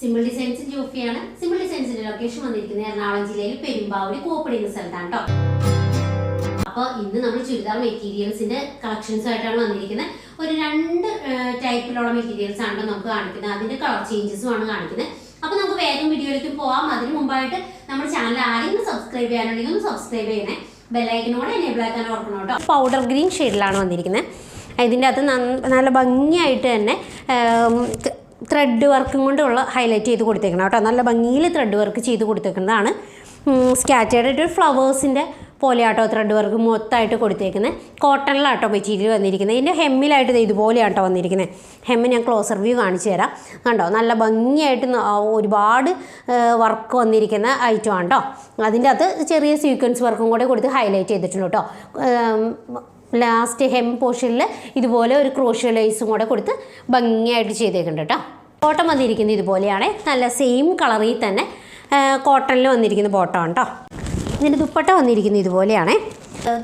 Simple designs ജോഫിയാണ് simple ഡിസൈൻസിന്റെ location വന്നിരിക്കുന്നത് എറണാകുളം ജില്ലയിൽ പെരുമ്പാവൂര് കോപ്പടി എന്ന സ്ഥലത്താണ് കേട്ടോ അപ്പോൾ ഇന്ന് നമ്മൾ ചുരിദാർ മെറ്റീരിയൽസിന്റെ കളക്ഷൻസ് ആയിട്ടാണ് വന്നിരിക്കുന്നത്. ഒരു രണ്ട് ടൈപ്പിലുള്ള മെറ്റീരിയൽസ് ആണ് നമുക്ക് കാണിക്കുന്നത്. അതിന്റെ കളർ ചേഞ്ചസും ആണ് കാണിക്കുന്നത്. അപ്പോൾ നമുക്ക് വേഗം വീഡിയോയിലേക്ക് പോവാം. അതിന് മുമ്പായിട്ട് നമ്മുടെ ചാനൽ ആരെങ്കിലും സബ്സ്ക്രൈബ് ചെയ്യാനുണ്ടെങ്കിൽ ഒന്ന് സബ്സ്ക്രൈബ് ചെയ്യണേ. ബെല്ലൈക്കനോട് എനേബിൾ ആക്കാൻ ഓർക്കണം കേട്ടോ പൗഡർ ഗ്രീൻ ഷെയ്ഡിലാണ് വന്നിരിക്കുന്നത്. ഇതിന്റെ അകത്ത് നല്ല ഭംഗിയായിട്ട് തന്നെ ത്രെഡ് വർക്കും കൊണ്ടുള്ള ഹൈലൈറ്റ് ചെയ്ത് കൊടുത്തേക്കണം കേട്ടോ. നല്ല ഭംഗിയിൽ ത്രെഡ് വർക്ക് ചെയ്ത് കൊടുത്തേക്കുന്നതാണ്. സ്കാറ്റേഡ് ആയിട്ട് ഫ്ലവേഴ്സിന്റെ പോലെ ആട്ടോ ത്രെഡ് വർക്ക് മൊത്തമായിട്ട് കൊടുത്തേക്കുന്നത് കോട്ടണിലാട്ടോ മെറ്റീരിയൽ വന്നിരിക്കുന്നത് ഇതിന്റെ ഹെമ്മിലായിട്ട് ദേ ഇതുപോലെയാട്ടോ വന്നിരിക്കുന്നത് ഹെമ്മ് ഞാൻ ക്ലോസർ വ്യൂ കാണിച്ചു തരാം. കണ്ടോ? നല്ല ഭംഗിയായിട്ട് ഒരുപാട് വർക്ക് വന്നിരിക്കുന്ന ഐറ്റം ആണ് കേട്ടോ അതിന്റെ അകത്ത് ചെറിയ സീക്വൻസ് വർക്കും കൂടെ കൊടുത്ത് ഹൈലൈറ്റ് ചെയ്തിട്ടുണ്ട് കേട്ടോ. ലാസ്റ്റ് ഹെം പോർഷനിൽ ഇതുപോലെ ഒരു ക്രോഷ്യ ലൈസും കൂടെ കൊടുത്ത് ഭംഗിയായിട്ട് ചെയ്തേക്കുന്നുണ്ട് കേട്ടോ ബോട്ടം വന്നിരിക്കുന്നത് ഇതുപോലെയാണ്. നല്ല സെയിം കളറിൽ തന്നെ കോട്ടണിൽ വന്നിരിക്കുന്ന ബോട്ടമാണ് കേട്ടോ ഇതിന്റെ ദുപ്പട്ട വന്നിരിക്കുന്നത് ഇതുപോലെയാണ്.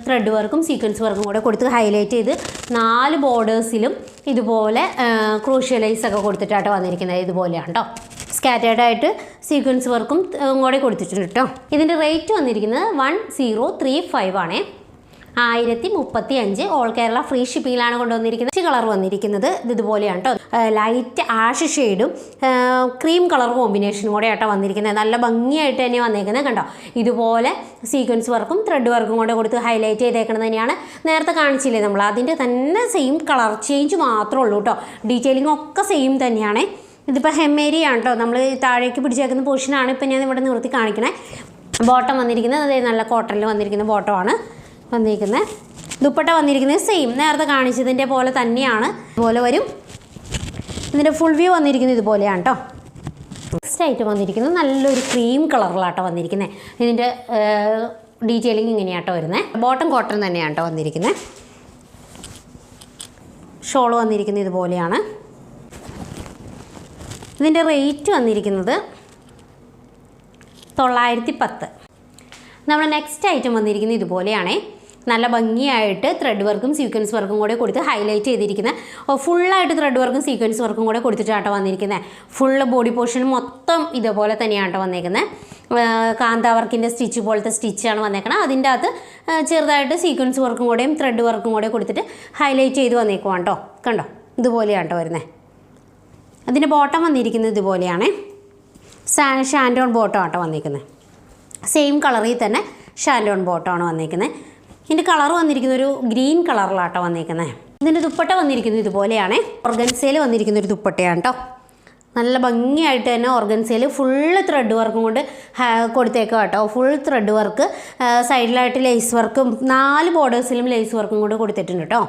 ത്രെഡ് വർക്കും സീക്വൻസ് വർക്കും കൂടെ കൊടുത്ത് ഹൈലൈറ്റ് ചെയ്ത് നാല് ബോർഡേഴ്സിലും ഇതുപോലെ ക്രൂഷ്യലൈസ് ഒക്കെ കൊടുത്തിട്ടാട്ടോ വന്നിരിക്കുന്നത് ഇതുപോലെയാണ് കേട്ടോ സ്കാറ്റേഡ് ആയിട്ട് സീക്വൻസ് വർക്കും കൂടെ കൊടുത്തിട്ടുണ്ട് കേട്ടോ ഇതിന്റെ റേറ്റ് വന്നിരിക്കുന്നത് വൺ സീറോ ത്രീ ഫൈവ് ആണേ. ആയിരത്തി മുപ്പത്തി അഞ്ച് ഓൾ കേരള ഫ്രീ ഷിപ്പിങ്ങിലാണ് കൊണ്ടുവന്നിരിക്കുന്നത് കളർ വന്നിരിക്കുന്നത് ഇത് ഇതുപോലെയാണ് കേട്ടോ ലൈറ്റ് ആഷ് ഷെയ്ഡും ക്രീം കളർ കോമ്പിനേഷനും കൂടെ ആട്ടോ വന്നിരിക്കുന്നത്. നല്ല ഭംഗിയായിട്ട് തന്നെ വന്നേക്കുന്നത് കണ്ടോ? ഇതുപോലെ സീക്വൻസ് വർക്കും ത്രെഡ് വർക്കും കൂടെ കൊടുത്ത് ഹൈലൈറ്റ് ചെയ്തേക്കുന്നത് തന്നെയാണ്. നേരത്തെ കാണിച്ചില്ലേ നമ്മൾ അതിന്റെ തന്നെ സെയിം കളർ ചേഞ്ച് മാത്രമേ ഉള്ളൂ കേട്ടോ ഡീറ്റെയിലിംഗ് ഒക്കെ സെയിം തന്നെയാണ്. ഇതിപ്പോൾ ഹെമ്മേരിയാണ് കേട്ടോ നമ്മൾ താഴേക്ക് പിടിച്ചേക്കുന്ന പൊസിഷനാണ് ഇപ്പം ഞാൻ ഇവിടെ നിർത്തി കാണിക്കണേ. ബോട്ടം വന്നിരിക്കുന്നത് അതേ നല്ല കോട്ടണിൽ വന്നിരിക്കുന്ന ബോട്ടമാണ് വന്നിരിക്കുന്നത് ദുപ്പട്ട വന്നിരിക്കുന്നത് സെയിം നേരത്തെ കാണിച്ചതിന്റെ പോലെ തന്നെയാണ്. ഇതുപോലെ വരും. ഇതിന്റെ ഫുൾ വ്യൂ വന്നിരിക്കുന്നത് ഇതുപോലെയാണ് കേട്ടോ നെക്സ്റ്റ് ആയിട്ട് വന്നിരിക്കുന്നത് നല്ലൊരു ക്രീം കളറിലാട്ടോ വന്നിരിക്കുന്നത് ഇതിന്റെ ഡീറ്റെയിലിംഗ് ഇങ്ങനെയാട്ടോ വരുന്നത് ബോട്ടം കോട്ടൺ തന്നെയാണ് കേട്ടോ വന്നിരിക്കുന്നത് ഷോൾ വന്നിരിക്കുന്നത് ഇതുപോലെയാണ്. ഇതിന്റെ റേറ്റ് വന്നിരിക്കുന്നത് തൊള്ളായിരത്തി പത്ത്. നമ്മുടെ നെക്സ്റ്റ് ഐറ്റം വന്നിരിക്കുന്നത് ഇതുപോലെയാണേ. നല്ല ഭംഗിയായിട്ട് ത്രെഡ് വർക്കും സീക്വൻസ് വർക്കും കൂടെ കൊടുത്ത് ഹൈലൈറ്റ് ചെയ്തിരിക്കുന്നത് ഫുള്ളായിട്ട് ത്രെഡ് വർക്കും സീക്വൻസ് വർക്കും കൂടെ കൊടുത്തിട്ടാട്ടോ വന്നിരിക്കുന്നത് ഫുള്ള് ബോഡി പോർഷൻ മൊത്തം ഇതുപോലെ തന്നെയാണ് വന്നേക്കുന്നത് കാന്ത വർക്കിന്റെ സ്റ്റിച്ച് പോലത്തെ സ്റ്റിച്ചാണ് വന്നേക്കുന്നത് അതിന്റെ അകത്ത് ചെറുതായിട്ട് സീക്വൻസ് വർക്കും കൂടെയും ത്രെഡ് വർക്കും കൂടെ കൊടുത്തിട്ട് ഹൈലൈറ്റ് ചെയ്ത് വന്നേക്കുവാണ് കേട്ടോ കണ്ടോ? ഇതുപോലെയാണ് കേട്ടോ വരുന്നത് അതിന്റെ ബോട്ടം വന്നിരിക്കുന്നത് ഇതുപോലെയാണ്. ഷാൻഡോൺ ബോട്ടം ആട്ടോ വന്നിരിക്കുന്നത് സെയിം കളറിൽ തന്നെ ഷാൻഡോൺ ബോട്ടമാണ് വന്നിരിക്കുന്നത് ഇതിന്റെ കളർ വന്നിരിക്കുന്ന ഒരു ഗ്രീൻ കളറിലാട്ടോ വന്നിരിക്കുന്നത് ഇതിന്റെ ദുപ്പട്ട വന്നിരിക്കുന്നത് ഇതുപോലെയാണ്. ഓർഗൻസയിൽ വന്നിരിക്കുന്ന ഒരു ദുപ്പട്ടയാണ് കേട്ടോ നല്ല ഭംഗിയായിട്ട് തന്നെ ഓർഗൻസയിൽ ഫുള്ള് ത്രെഡ് വർക്കും കൊണ്ട് കൊടുത്തേക്കാം കേട്ടോ ഫുൾ ത്രെഡ് വർക്ക് സൈഡിലായിട്ട് ലേസ് വർക്കും നാല് ബോർഡേഴ്സിലും ലേസ് വർക്കും കൂടെ കൊടുത്തിട്ടുണ്ട് കേട്ടോ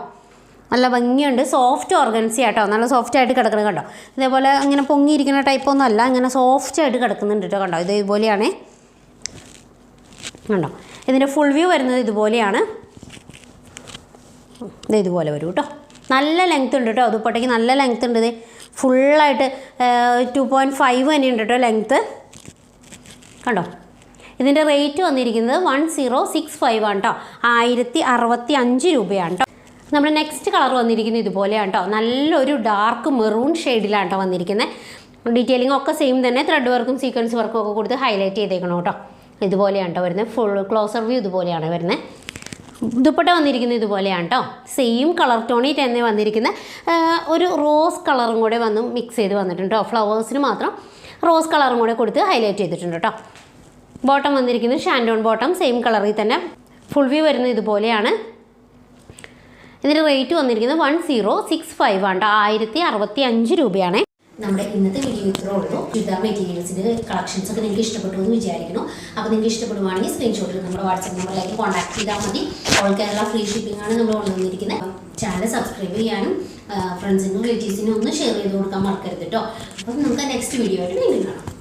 നല്ല ഭംഗിയുണ്ട്. സോഫ്റ്റ് ഓർഗൻസി ആട്ടോ നല്ല സോഫ്റ്റ് ആയിട്ട് കിടക്കുന്നത് കണ്ടോ? ഇതേപോലെ ഇങ്ങനെ പൊങ്ങിയിരിക്കുന്ന ടൈപ്പൊന്നും അല്ല ഇങ്ങനെ സോഫ്റ്റ് ആയിട്ട് കിടക്കുന്നുണ്ട് കേട്ടോ കണ്ടോ? ഇതേപോലെയാണ്. കണ്ടോ? ഇതിന്റെ ഫുൾ വ്യൂ വരുന്നത് ഇതുപോലെയാണ്. ഇത് ഇതുപോലെ വരും കേട്ടോ നല്ല ലെങ്ത് ഉണ്ട് കേട്ടോ ദുപ്പട്ടയ്ക്ക് നല്ല ലെങ്ത് ഉണ്ട്. ഇത് ഫുള്ളായിട്ട് ടു പോയിന്റ് ഫൈവ് തന്നെ ഉണ്ട് കേട്ടോ ലെങ്ത്ത് കണ്ടോ? ഇതിന്റെ റേറ്റ് വന്നിരിക്കുന്നത് വൺ സീറോ സിക്സ് ഫൈവ് ആണ് കേട്ടോ ആയിരത്തി അറുപത്തി അഞ്ച് രൂപയാണ് കേട്ടോ നമ്മുടെ നെക്സ്റ്റ് കളർ വന്നിരിക്കുന്നത് ഇതുപോലെയാണ് കേട്ടോ നല്ലൊരു ഡാർക്ക് മെറൂൺ ഷെയ്ഡിലാണ് കേട്ടോ വന്നിരിക്കുന്നത്. ഡീറ്റെയിലിംഗ് ഒക്കെ സെയിം തന്നെ. ത്രെഡ് വർക്കും സീക്വൻസ് വർക്കും ഒക്കെ കൊടുത്ത് ഹൈലൈറ്റ് ചെയ്തേക്കണം കേട്ടോ ഇതുപോലെയാണ് കേട്ടോ വരുന്നത്. ഫുൾ ക്ലോസർ വ്യൂ ഇതുപോലെയാണ് വരുന്നത്. ദുപ്പട്ട വന്നിരിക്കുന്നത് ഇതുപോലെയാണ് കേട്ടോ സെയിം കളർ ടോണിൽ തന്നെ വന്നിരിക്കുന്ന ഒരു റോസ് കളറും കൂടെ വന്ന് മിക്സ് ചെയ്ത് വന്നിട്ടുണ്ട് കേട്ടോ ഫ്ലവേഴ്സിന് മാത്രം റോസ് കളറും കൂടെ കൊടുത്ത് ഹൈലൈറ്റ് ചെയ്തിട്ടുണ്ട് കേട്ടോ ബോട്ടം വന്നിരിക്കുന്നത് ഷാൻഡോൺ ബോട്ടം സെയിം കളറിൽ തന്നെ ഫുൾ വ്യൂ വരുന്നത് ഇതുപോലെയാണ്. ഇതിന്റെ റേറ്റ് വന്നിരിക്കുന്നത് വൺ സീറോ സിക്സ് ഫൈവ് ആണ് ആയിരത്തി അറുപത്തി അഞ്ച് രൂപയാണ്. നമ്മുടെ ഇന്നത്തെ വീഡിയോ ഇത്രേ ഉള്ളൂ. ചുരിദാർ മെറ്റീരിയൽസിന്റെ കളക്ഷൻസ് ഒക്കെ നിങ്ങൾക്ക് ഇഷ്ടപ്പെട്ടു എന്ന് വിചാരിക്കുന്നു. അപ്പോൾ നിങ്ങൾക്ക് ഇഷ്ടപ്പെടുവാണെങ്കിൽ സ്ക്രീൻഷോട്ടിൽ നമ്മുടെ വാട്സപ്പ് നമ്പറിലേക്ക് കോൺടാക്ട് ചെയ്താൽ മതി. ഓൾ കേരള ഫ്രീ ഷിപ്പിംഗ് ആണ് നമ്മൾ കൊണ്ടുവന്നിരിക്കുന്നത്. ചാനൽ സബ്സ്ക്രൈബ് ചെയ്യാനും ഫ്രണ്ട്സിനും റിലേറ്റീവ്സിനും ഒന്ന് ഷെയർ ചെയ്ത് കൊടുക്കാൻ മറക്കരുത് കേട്ടോ അപ്പം നമുക്ക് നെക്സ്റ്റ് വീഡിയോ ആയിട്ട് വീണ്ടും കാണാം.